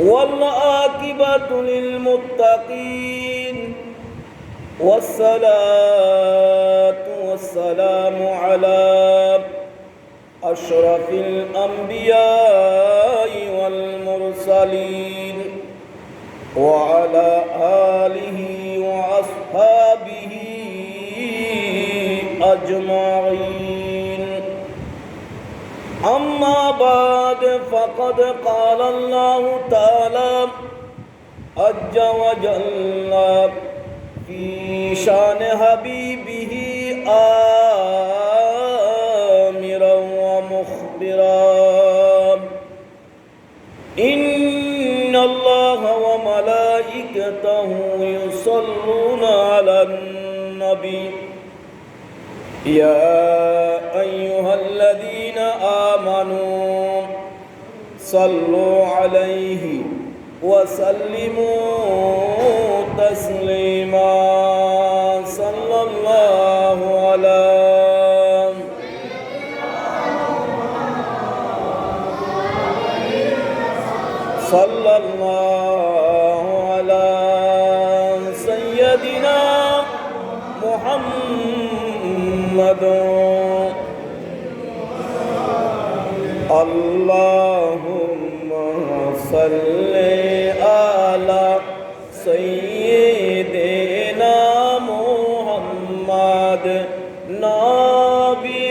والعاقبة للمتقين والصلاة والسلام على أشرف الأنبياء والمرسلين وعلى آله وأصحابه أجمعين. أما بعد فقد قال الله تعالى عز وجل في شان حبيبه آمرا ومخبرا إن الله وملائكته يصلون على النبي يا أيها الذين آمنوا صلوا عليه وسلموا تسليما. صلى الله على صلى الله اللهم صل على سيدنا محمد نبينا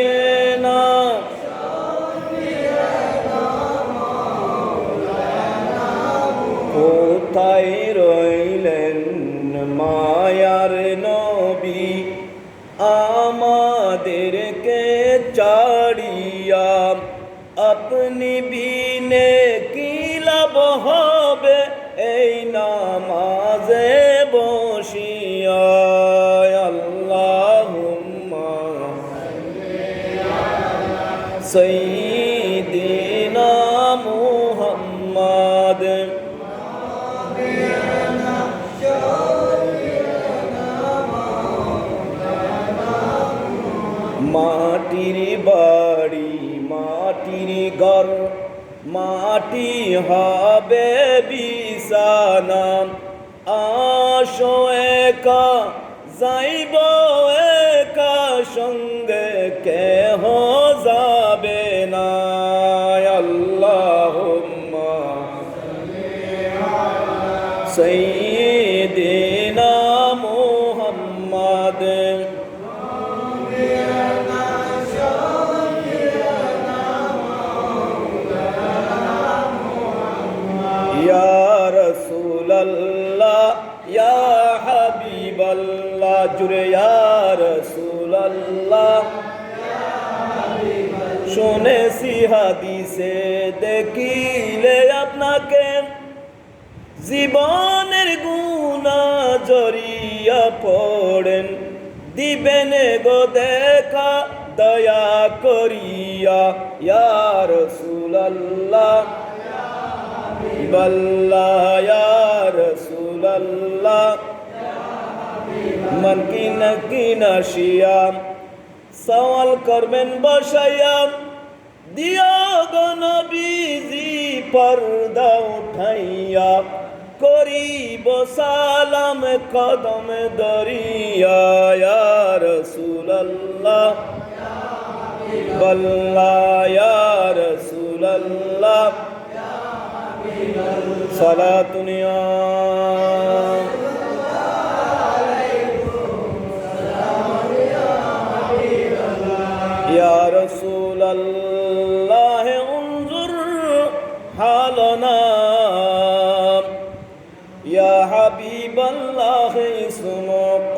কোথায় রইলেন মায়ার নবী আমাদেরকে চাড়িয়া আপনি বিনে কি লাভ হবে এই নামাজে বসিয়া আল্লাহ সৈদিনা মো মাটির বাড়ি মাটির ঘর মাটি হবে বিছানা। আসো একা যাইব একা সঙ্গে। আল্লাহ। শুনেছি হাদিসে, দেখিলে আপনাকে জীবনের গুণা জড়িয়া পড়েন। দিবেন গো দেখা, দয়া করিয়া। ইয়ার সুলাল্লা বল্লা ইয়ার সুলাল্লা মন কি নকি নশিয়াম সওয়াল করবেন বসাইয়াম দিও গো নবীজি পর্দা উঠাইয়া করিব সালাম কদম দরিয়া ইয়া রাসূলুল্লাহ বল্লা ইয়া রাসূলুল্লাহ সালাতুনিয়া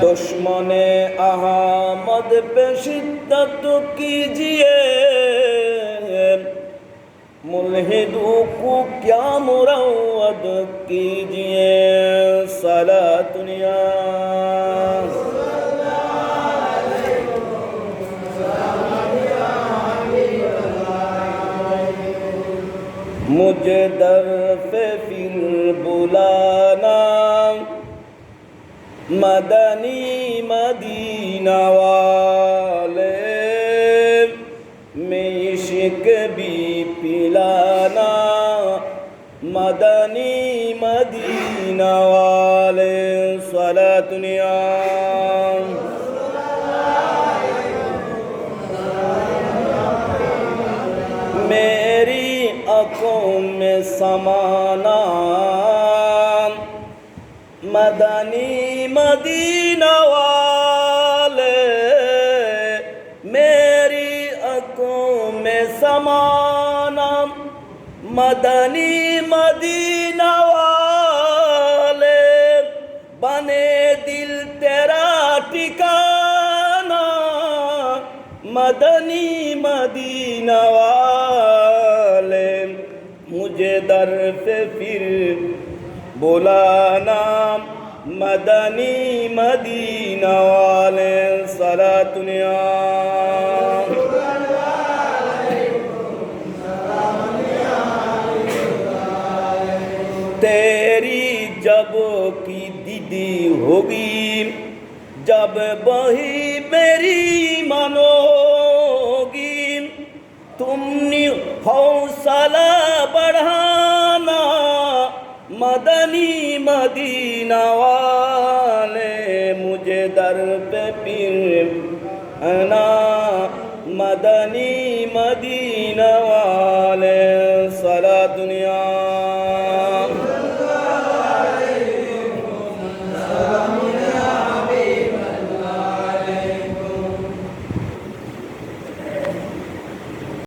দুশ্মনে আহমদ পেশিদ্দত কিজিয়ে মুলহিদু কু ক্যা মুরাদ কিজিয়ে সালা দুনিয়া مجھے در فی البلانا مدنی مدینہ والے میں عشق بھی پلانا مدنی مدینہ والے صلا دنیا میری آنکھوں میں سمانا مدنی مدینہ والے، میری اکوں میں سمانا، مدنی مدینہ والے، بنے دل تیرا ٹکانا مدنی مدینہ والے، مجھے در سے پھر বোলানা মদনী মদিনওয়ালে সারা দুনিয়া তেরি জব কি দিদি হবি, জব বহি মেরি মানোগি তুমি হৌসলা বড়া मदनी मदीना वाले मुझे दर पे पीर ना मदनी मदीना वाले